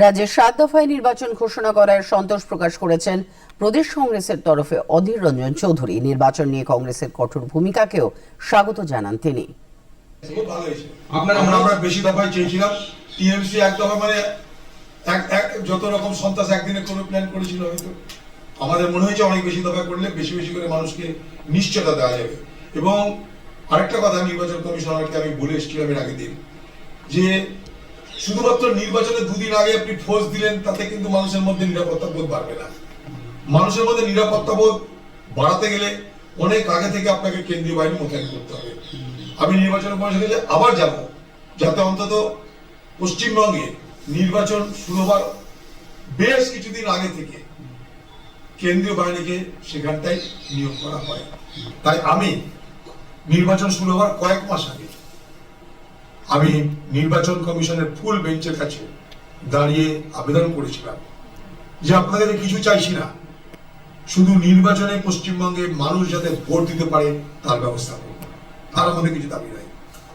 রাজ্যে সাত দফায় নির্বাচন ঘোষণা করায় সন্তোষ প্রকাশ করেছেন প্রদেশ কংগ্রেসের তরফে অধীর রঞ্জন চৌধুরী। নির্বাচন নিয়ে কংগ্রেসের কঠোর ভূমিকাকেও স্বাগত জানান তিনি। আমরা বেশি দফায় চেয়েছিলাম টিএমসি এক দফা মানে যত রকম সন্ত্রাস একদিনে কোনো প্ল্যান করেছিল হয়তো। আমাদের মনে হয়েছে অনেক বেশি দফা করলে বেশি বেশি করে মানুষকে নিশ্চয়তা দেওয়া যাবে। এবং আরেকটা কথা নির্বাচন কমিশনারকে আমি বলে এসেছিলাম এর আগের দিন, যে শুধুমাত্র নির্বাচনের দুদিন আগে আপনি ফোর্স দিলেন, তাতে কিন্তু মানুষের মধ্যে নিরাপত্তা বোধ বাড়বে না। মানুষের মধ্যে নিরাপত্তা বোধ বাড়াতে গেলে অনেক আগে থেকে আপনাকে কেন্দ্রীয় বাহিনী মোতায়েন করতে হবে। আমি নির্বাচন যে আবার যাব, যাতে অন্তত পশ্চিমবঙ্গে নির্বাচন শুরু হওয়ার বেশ কিছুদিন আগে থেকে কেন্দ্রীয় বাহিনীকে সেখানটাই নিয়োগ করা হয়। তাই আমি নির্বাচন শুরু হওয়ার কয়েক মাস আগে আমি নির্বাচন কমিশনের ফুল বেঞ্চের কাছে দাঁড়িয়ে আবেদন করেছিলাম। যে আপনাদের কিছু চাইছি না। শুধু নির্বাচনে পশ্চিমবঙ্গে মানুষ যাতে ভোট দিতে পারে তার ব্যবস্থা করুন। তার আমাদের কিছু দাবি রয়েছে